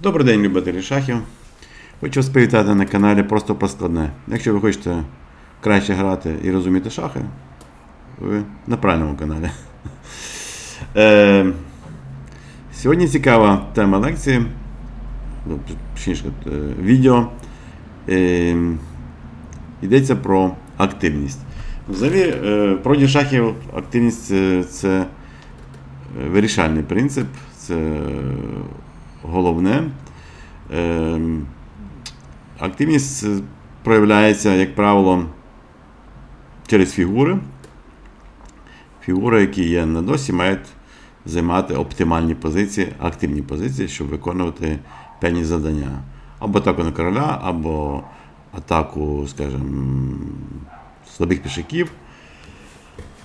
Добрий день, любителі шахів. Хочу вас привітати на каналі Просто про складне. Якщо ви хочете краще грати і розуміти шахи, ви на правильному каналі. Е, сьогодні цікава тема лекції, ну, точніше, е, відео. Е, йдеться про активність. Взагалі, е, в проді шахів активність це, це е, вирішальний принцип, це е, головне. Е, Активність проявляється, як правило, через фігури. Фігури, які є на досі, мають займати оптимальні позиції, активні позиції, щоб виконувати певні завдання. Або атаку на короля, або атаку, скажімо, слабих пішаків,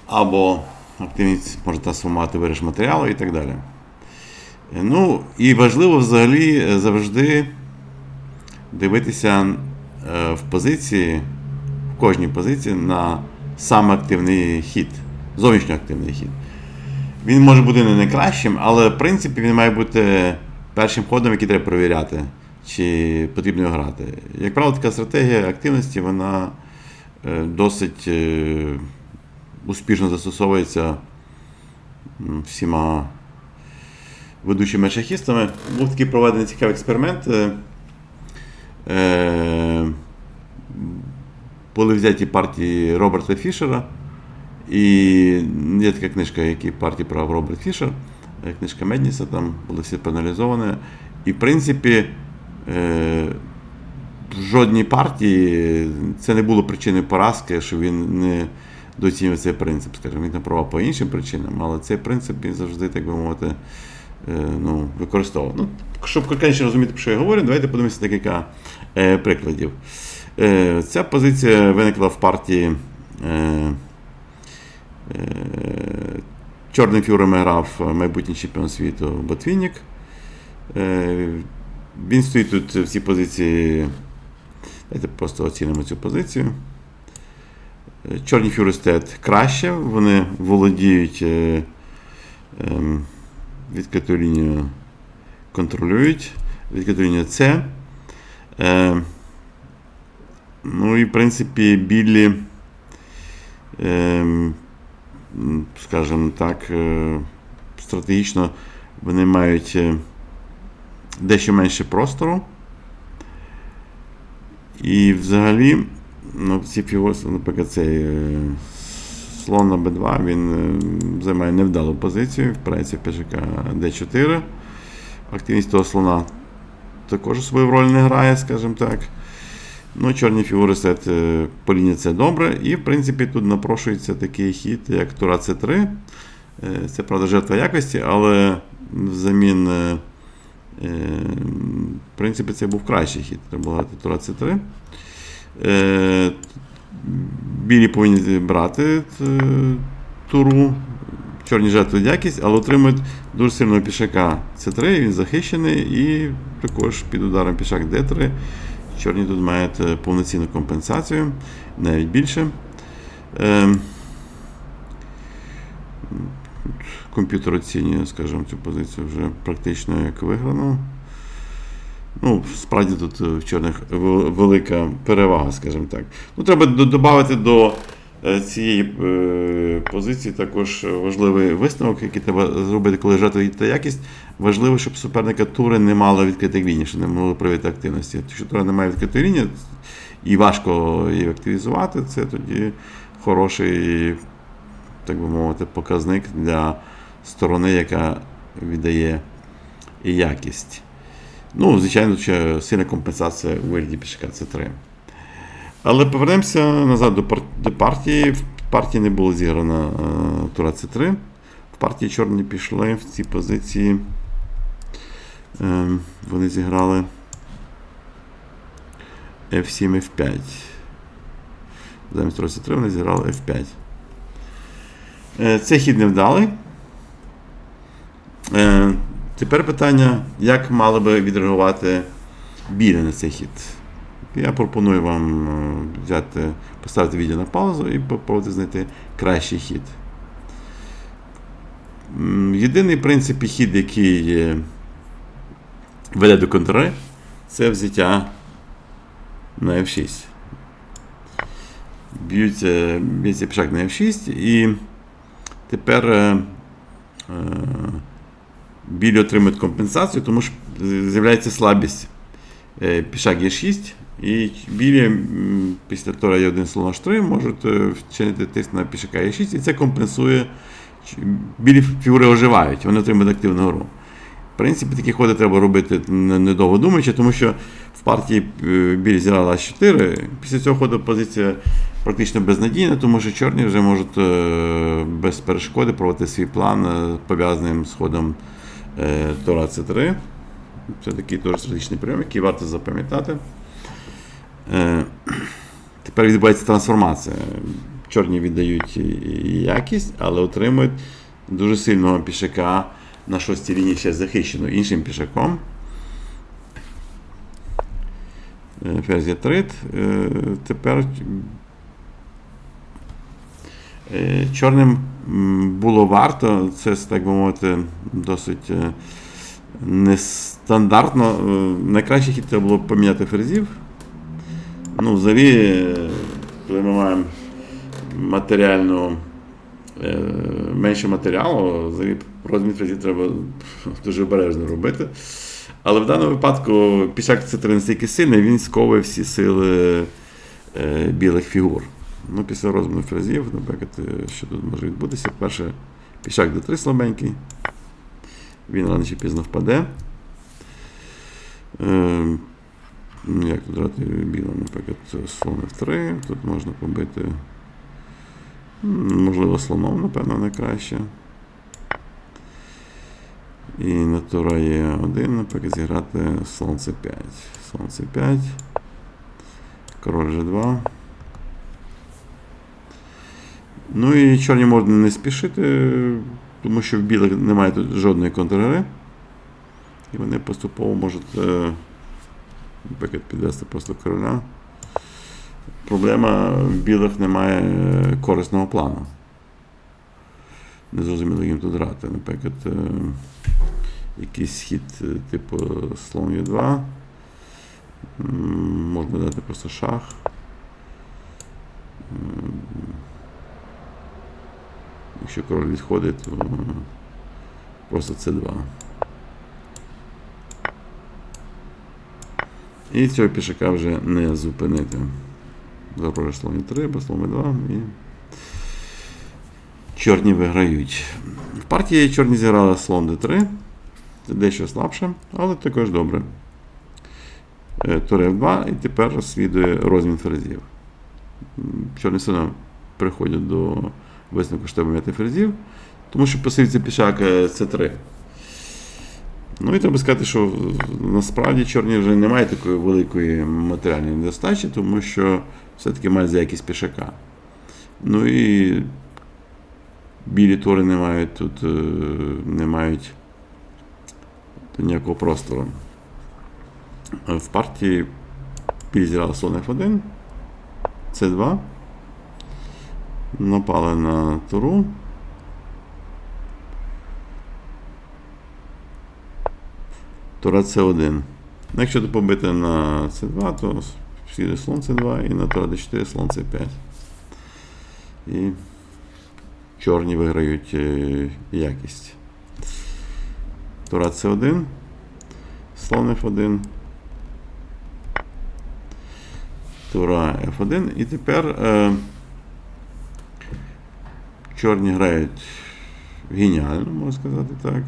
або активність може трансформувати виріш матеріалу і так далі. Ну, і важливо взагалі завжди дивитися е, в позиції, в кожній позиції на саме активний хід, зовнішньоактивний хід. Він може бути не найкращим, але в принципі він має бути першим ходом, який треба перевіряти, чи потрібно його грати. Як правило, така стратегія активності вона е, досить е, успішно застосовується всіма ведучими шахістами. Був такий проведений цікавий експеримент. е, Е, були взяті партії Роберта Фішера. І є така книжка, які партії прав Роберт Фішер, е, книжка Медніса, там були всі проаналізовані. І, в принципі, в жодній партії це не було причиною поразки, що він не доцінює цей принцип. Скажімо, він направав по іншим причинам, але цей принцип він завжди, так би мовити, ну, використовував. Ну, щоб конкретніше розуміти, про що я говорю, давайте подивимося декілька е, прикладів. Е, ця позиція виникла в партії. Е, е, Чорним фюрем грав майбутній чемпіон світу Ботвінік. Е, він стоїть тут в цій позиції. Давайте просто оцінимо цю позицію. Е, Чорні фюри стоять краще, вони володіють е, ем, контролюють відкриту лінію С. Е, ну і в принципі білі, е, скажімо так, е, стратегічно вони мають е, дещо менше простору. І взагалі, ну, ці фігури, наприклад, цей е, слон на Б2, він е, займає невдалу позицію, впирається пішака Д4. Активність того слона також свою роль не грає, скажімо так. Ну, Чорні фігури сет е, по лінії це добре. І, в принципі, тут напрошується такий хід, як Тура С3. Е, Це, правда, жертва якості, але взамін, в принципі, це був кращий хід. Треба було Тура С3. Білі повинні брати е, туру. Чорні жертвують якість, але отримують дуже сильного пішака С3, він захищений, і також під ударом пішак Д3. Чорні тут мають е, повноцінну компенсацію, навіть більше. Ем, Комп'ютер оцінює, скажімо, цю позицію вже практично як виграну. Ну, справді тут е, в чорних велика перевага, скажімо так. Ну, треба додати до е, цієї е, позиції також важливий висновок, який треба зробити, коли жати якість. Важливо, щоб суперника тури не мало відкритих ліній, щоб не могли проявити активності. Якщо тура не має відкритої лінії і важко її активізувати, це тоді хороший, так би мовити, показник для сторони, яка віддає якість. Ну, звичайно, ще сильна компенсація у вигляді пішака С3. Але повернемося назад до, пар- до партії. В партії не було зіграно е, тура С3. В партії чорні пішли в цій позиції. Е, вони зіграли F7, F5. Замість тура С3 вони зіграли F5. Е, Цей хід невдалий. Е, Тепер питання, як мали би відреагувати білі на цей хід. Я пропоную вам е, взяти, поставити відео на паузу і попробувати знайти кращий хід. Єдиний в принципі хід, який веде до контри, це взяття на F6. Б'ються, б'ється пішак на F6 і тепер е, е, білі отримують компенсацію, тому що з'являється слабість. Е, пішак Е6, і білі після тура Е1 слон H3 можуть е, вчинити тиск на пішака Е6, і це компенсує. Білі фігури оживають, вони отримують активну гру. В принципі, такі ходи треба робити недовго думаючи, тому що в партії е, білі зіграли А4. Після цього ходу позиція практично безнадійна, тому що чорні вже можуть без перешкоди проводити свій план, пов'язаним з ходом е, Тора С3. Це такий теж стратегічний прийом, який варто запам'ятати. Е, Тепер відбувається трансформація. Чорні віддають якість, але отримують дуже сильного пішака на шостій лінії ще захищену іншим пішаком. Е, Є3. Е, Тепер чорним було варто, це, так би мовити, досить е, нестандартно. Е, Найкращий хід це було поміняти ферзів. Ну, взагалі, е, коли ми маємо матеріальну, менше матеріалу, розмір фрезів треба дуже обережно робити. Але в даному випадку пішак це 3 сильний, він сковує всі сили білих фігур. Ну, після розміру фрезів, наприклад, е, що тут може відбутися? Перше, пішак d3 слабенький. Він рано чи пізно впаде. Е, Ну, Як тут грати білим, наприклад, слон F3, тут можна побити. Можливо, слоном, напевно, найкраще. І на тура є 1, наприклад, зіграти слон C5. Слон C5. Король G2. Ну і чорні можна не спішити, тому що в білих немає тут жодної контргри. І вони поступово можуть. е, Наприклад, підвести просто короля. Проблема в білих немає е, корисного плану. Не зрозуміло їм тут грати. Наприклад, е, якийсь хід типу слон Е2. Можна дати просто шах. Якщо король відходить, то просто С2. І цього пішака вже не зупинити. Запорожжя слон 3, бо слон 2 і чорні виграють. В партії чорні зіграли слон d3. Це дещо слабше, але також добре. Е, Тур F2 і тепер розслідує розмін ферзів. Чорні одно приходять до висновку, м'яти ферзів, тому що посилюється пішак е, c3. Ну і треба сказати, що насправді чорні вже не мають такої великої матеріальної недостачі, тому що все-таки мають за якість пішака. Ну і білі тори не мають тут е, не мають ніякого простору. В партії білі слон F1, C2. Напали на туру. Тура С1. Ну, Якщо ти побити на С2, то слідує слон С2 і на Тура Д4 слон С5. І чорні виграють е, якість. Тура С1, слон F1. Тура F1. І тепер е, чорні грають геніально, можна сказати так.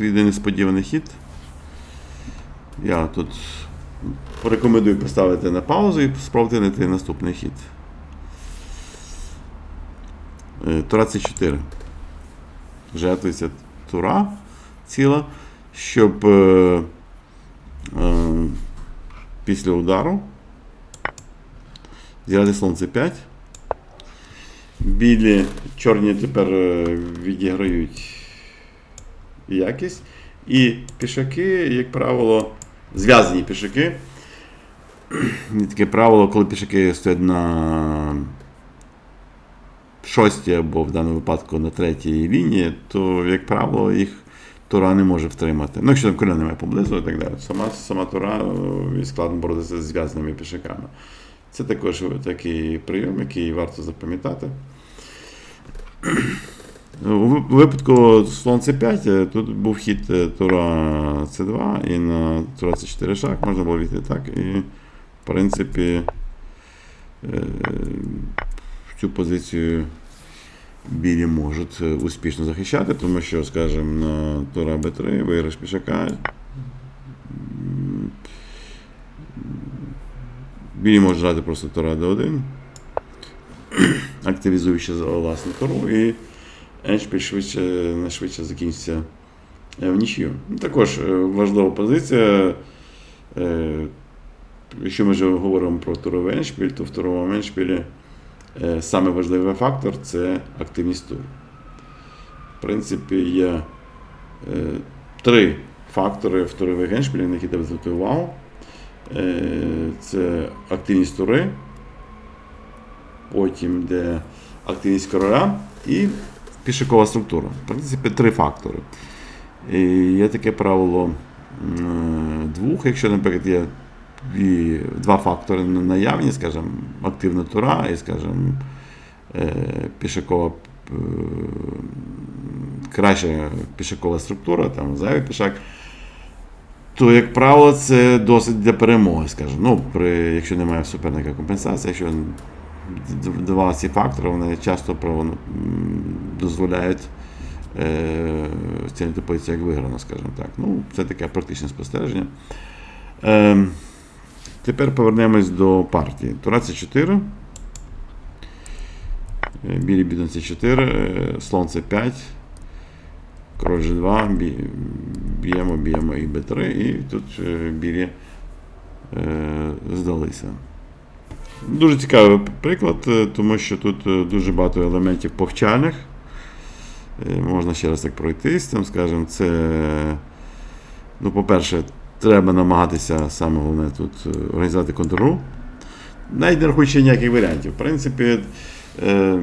Е, несподіваний хід. Я тут порекомендую поставити на паузу і спробувати знайти наступний хід. Тура С4. Жертвується тура ціла, щоб е, е, після удару зіграти слон С5. Білі чорні тепер е, відіграють якість. І пішаки, як правило, зв'язані пішаки. Є таке правило, коли пішаки стоять на шостій або в даному випадку на третій лінії, то, як правило, їх тура не може втримати. Ну, якщо там коля немає поблизу і так далі. Сама, сама тура е, складно боротися з зв'язаними пішаками. Це також такий прийом, який варто запам'ятати. У випадку слон c5 тут був хід тура c2 і на тура c4 шах можна було війти так. І, в принципі, е, цю позицію білі можуть успішно захищати, тому що, скажімо, на тура b3 виграш пішака. Білі можуть грати просто тура d1, активізуючи власну туру, і Еншпіль швидше, закінчиться е, в нічию. Ну, Також е, важлива позиція. Е, Якщо ми вже говоримо про туровий еншпіль, то в туровому еншпілі саме важливий фактор це активність туру. В принципі, є три фактори в турових еншпілях, на які треба звертати увагу. Е, Це активність тури, потім де активність короля і пішакова структура. В принципі, три фактори. І є таке правило двох, якщо, наприклад, є дві, два фактори на- наявні, скажімо, активна тура і, скажімо, е, пішакова. е, Краща пішакова структура, там зайвий пішак, то, як правило, це досить для перемоги, скажімо. Ну, при, якщо немає суперника компенсації, якщо два ці фактори, вони часто м, дозволяють е, оцінити позицію як виграно, скажімо так. Ну, це таке практичне спостереження. Е, тепер повернемось до партії. Тура С4. Е, Білі бідон С4, е, слон С5, король G2, бі- б'ємо, б'ємо і Б3, і тут е, білі е, здалися. Дуже цікавий приклад, е, тому що тут дуже багато елементів повчальних. Можна ще раз так пройтись, там, скажімо, це, ну, по-перше, треба намагатися саме головне тут організувати контролю. Навіть не рахуючи ніяких варіантів. В принципі, е,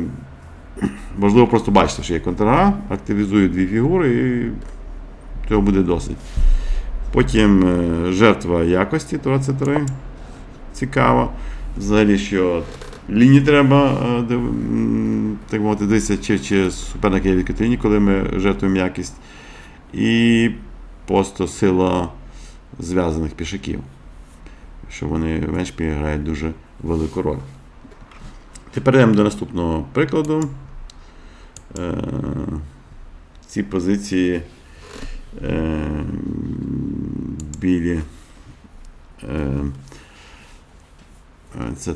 важливо просто бачити, що є контра, активізую дві фігури і цього буде досить. Потім е, жертва якості, тура це 3 Цікаво. Взагалі, що лінії треба е, так мовити, дивитися, чи, чи суперник є відкриті лінії, коли ми жертвуємо якість. І просто сила зв'язаних пішаків. Що вони в Еншпі грають дуже велику роль. Тепер йдемо до наступного прикладу. Е, ці позиції е, білі. Е, це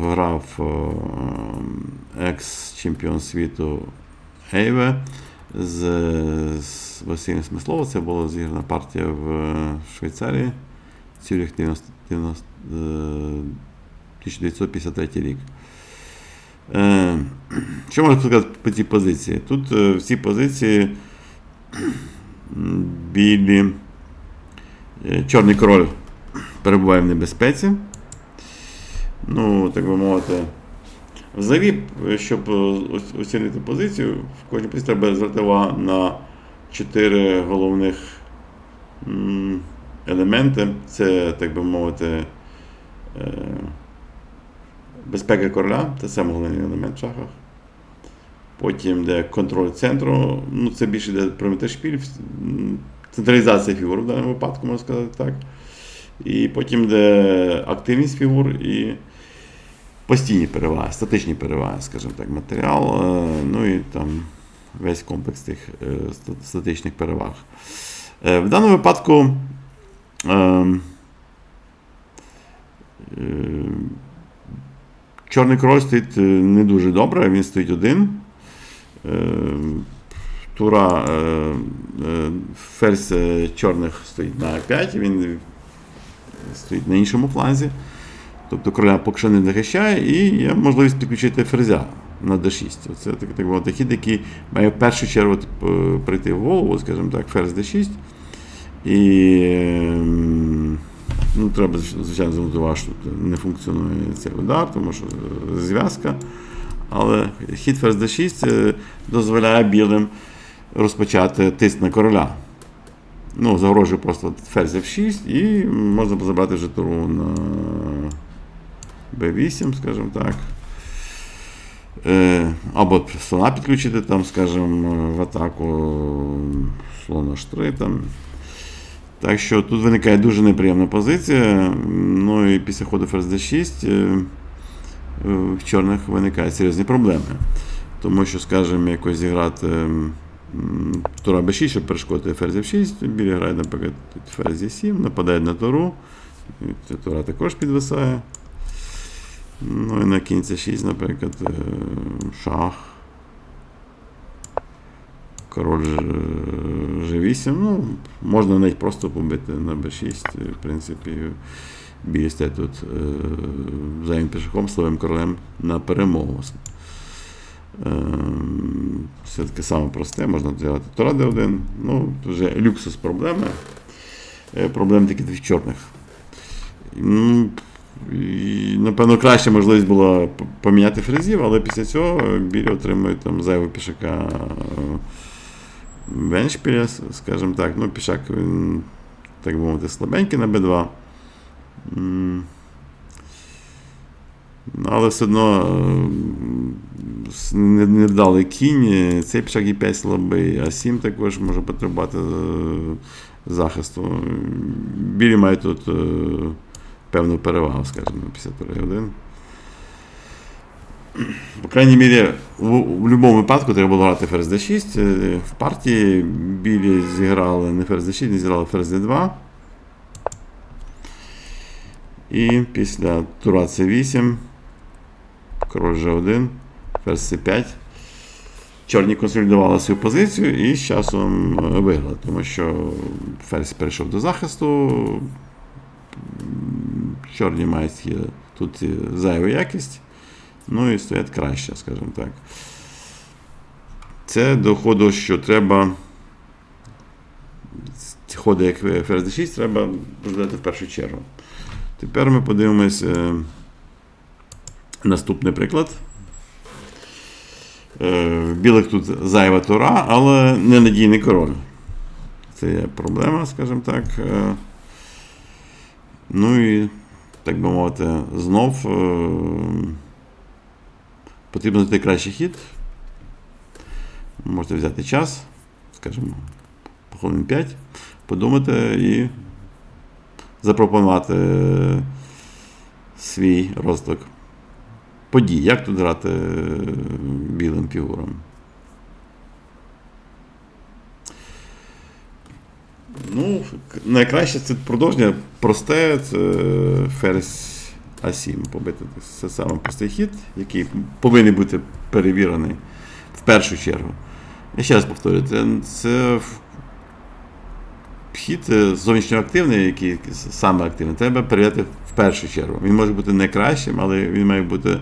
грав е, екс-чемпіон світу Ейве з, з Василем Смисловим. Це була зіграна партія в Швейцарії. Цюріх 90, 90, е, 1953 рік. Е, Що можна сказати по цій позиції? Тут е, в цій позиції білі. е, Чорний король перебуває в небезпеці. Ну, так би мовити. Взагалі, щоб е, оцінити позицію, в кожній позиції треба звертати увагу на чотири головних елементи. Це, так би мовити, е, безпека короля, це саме головний елемент в шахах. Потім де контроль центру, ну це більше йде шпіль, централізація фігур в даному випадку, можна сказати так. І потім де активність фігур і постійні переваги, статичні переваги, скажімо так, матеріал, е, ну і там весь комплекс тих е, статичних переваг. Е, В даному випадку чорний король стоїть не дуже добре, він стоїть один. Е, Тура е, е, ферзь чорних стоїть на 5, він стоїть на іншому фланзі. Тобто короля поки що не захищає, і є можливість підключити ферзя на d6. Це так, так мовити, хід, який має в першу чергу прийти в голову, скажімо так, ферзь d6. І ем, ну, треба, звичайно, звернути увагу, що не функціонує цей удар, тому що зв'язка. Але хід ферзь d6 е, дозволяє білим розпочати тиск на короля. Ну, загрожує просто ферзь F6 і можна забрати вже на B8, скажімо так. Е, або слона підключити, там, скажімо, в атаку слон H3 там. Так що тут виникає дуже неприємна позиція. Ну і після ходу ферзь D6 е, е, в чорних виникають серйозні проблеми. Тому що, скажімо, якось зіграти тура b6, щоб перешкодити ферзь f6, білі грають, наприклад, ферзь e7, нападають на туру. Тура також підвисає. Ну і на кінці 6, наприклад, е, шах. Король Ж- G8. Ну, можна навіть просто побити на b6. В принципі, білі тут е, зайвим пішаком, слабим королем на перемогу. Ем, Все таке саме просте, можна взяти Тора D1. Ну, тут вже люксус проблеми. Е, Проблеми такі в чорних. Ну, і, напевно, краще можливість була поміняти фрезів, але після цього білі отримують там зайвого пішака е, Веншпіля, скажімо так. Ну, пішак, він, так би мовити, слабенький на B2. Ну, Але все одно е, с- не- невдалий кінь, цей пішак і 5 слабий, а 7 також може потребувати е, захисту. Білі мають тут е, певну перевагу, скажімо, після тури 1. По крайній мірі, в, в будь-якому випадку треба було грати ферзь d6. Е, В партії білі зіграли не ферзь d6, не зіграли ферзь d2. І після тура c8, король g1, ферзь c5. Чорні консолідували свою позицію і з часом е, виграли, тому що ферзь перейшов до захисту. Чорні мають тут зайву якість, ну і стоять краще, скажімо так. Це доходу, що треба. Ходи, як ферзь d6, треба розглядати в першу чергу. Тепер ми подивимось е, наступний приклад. Е, В білих тут зайва тура, але ненадійний король. Це є проблема, скажімо так. Е, Ну і, так би мовити, знов е, потрібно знайти кращий хід. Можете взяти час, скажімо, по хвилин 5, подумати і запропонувати е, свій розвиток подій. Як тут грати е, білим фігурам? Ну, найкраще це продовження просте, це ферзь А7 побити. Це саме простий хід, який повинен бути перевірений в першу чергу. Я ще раз повторюю, це, це хід е, зовнішньоактивний, який саме активний, треба перевіряти в першу чергу. Він може бути не кращим, але він має бути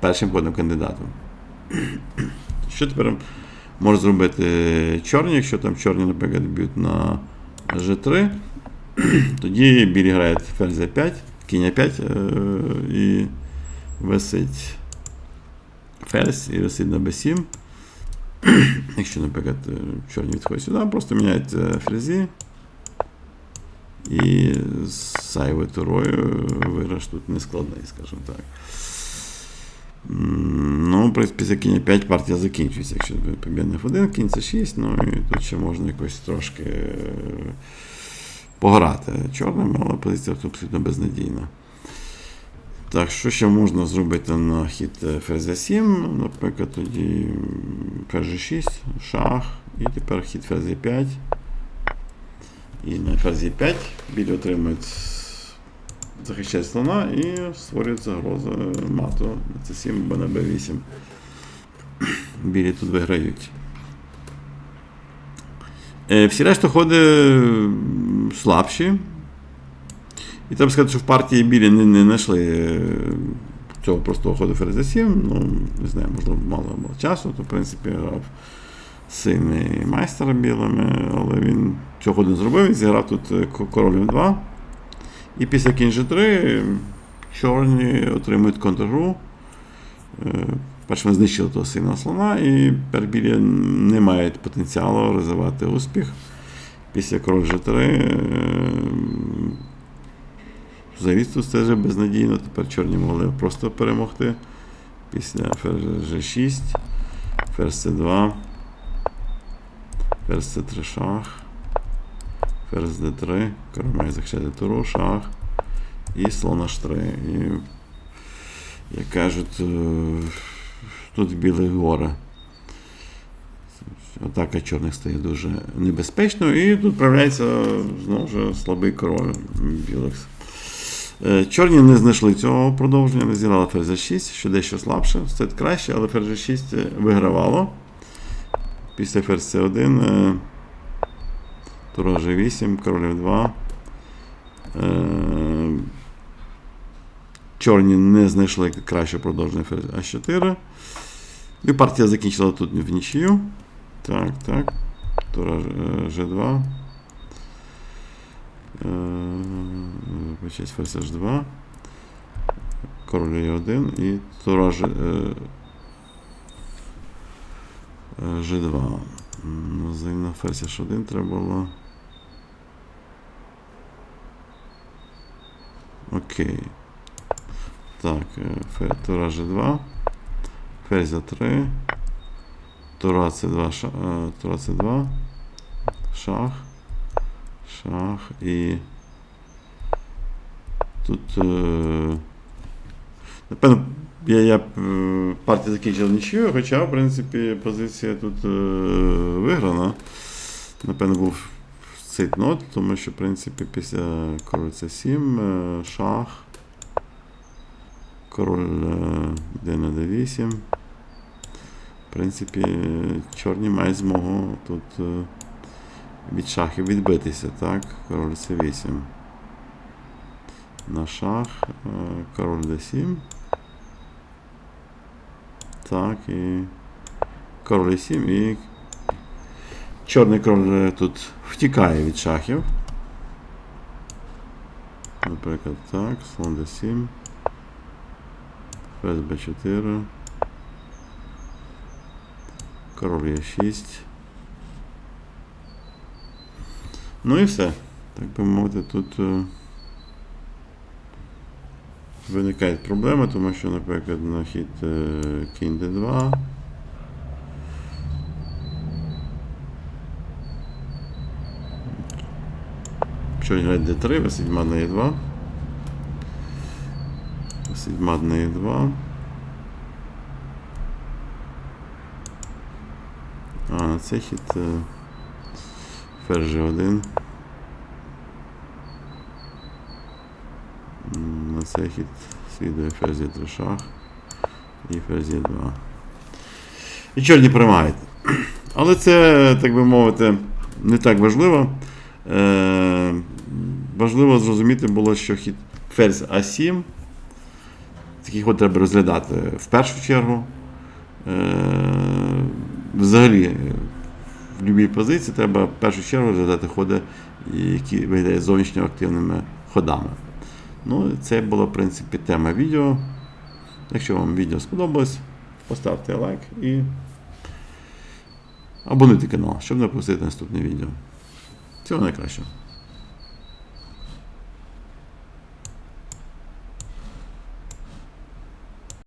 першим ходним кандидатом. Що тепер може зробити чорні, якщо там чорні, наприклад, б'ють на G3, тоді білі грають ферзь 5 кінь 5 і висить ферзь і висить на b7. Якщо, наприклад, е, чорні відходять сюди, просто міняють е, фрезі. І з зайвою турою виграш тут нескладний, скажімо так. М, Ну, при- після кінь 5 партія закінчується. Якщо побідний F1, кінь це 6, ну і тут ще можна якось трошки е, Пограти чорним, але позиція абсолютно безнадійна. Так, що ще можна зробити на хід е, ферзь 7 Наприклад, тоді ферзь 6 шах, і тепер хід ферзь 5 І на ферзі 5 білі отримують захищають слона і створюється загроза мату на c7 або на b8. Білі тут виграють. Е, Всі решта ходи слабші. І треба сказати, що в партії білі не, не знайшли е, цього простого ходу ферзь 7 Ну, не знаю, можливо, мало було часу, то в принципі грав сильний майстер білими, але він цього не зробив, він зіграв тут е, к- король 2. І після кінь G3 чорні отримують контргру. Е, Перше, знищили того сильного слона, і Пербілія не має потенціалу розвивати успіх. Після король G3 е, це вже безнадійно. Тепер чорні могли просто перемогти. Після ферзь G6, ферзь C2, ферзь C3 шах, ферзь D3, король має захищати туру, шах і слон H3. І, як кажуть, е, тут білі гори. Атака чорних стає дуже небезпечною, і тут проявляється знову ж слабий король білих. Е, Чорні не знайшли цього продовження, не зіграли ферзь 6, що дещо слабше, все краще, але ферзь 6 вигравало. Після ферзь С1, е, тура G8, король 2. Чорні не знайшли краще продовження ферзь А4. І партія закінчила тут в нічию. Так, так. Тура е, G2. Почать ферзь H2. Король E1 і тура G, е, е, G2. Ну, Взаємно ферзь H1 треба було. Окей. Так, е, тура G2. Ферзь А3. Тура С2, ша, е, тура С2. Шах. Шах і. Тут. Е, напевно, я, я е, партія нічию, хоча, в принципі, позиція тут виграна. Напевно, був цейтнот, тому що, в принципі, після король С7, е, шах. Король йде на d8. Принципі, чорні мають змогу тут е, від шахів відбитися, так? Король c8. На шах, е, король d7. Так, і король e7 і чорний король е, тут втікає від шахів. Наприклад, так, слон d7. Ферзь b4. Король Е6. Ну і все. Так би мовити, тут е, виникають проблеми, тому що, наприклад, на хід е, кінь d2. Чорні грають d3, висить мат на e2. Висить мат на e2. А, на цей хід е, ферзь G1. На цей хід слідує ферзь Е3 шах і ферзь Е2. І чорні приймають. Але це, так би мовити, не так важливо. Е, важливо зрозуміти було, що хід ферзь А7. Такий ход треба розглядати в першу чергу. Е, взагалі е, в будь-якій позиції треба в першу чергу розглядати ходи, які виглядають зовнішньо активними ходами. Ну, це була, в принципі, тема відео. Якщо вам відео сподобалось, поставте лайк і абонуйте канал, щоб не пропустити наступне відео. Всього найкращого.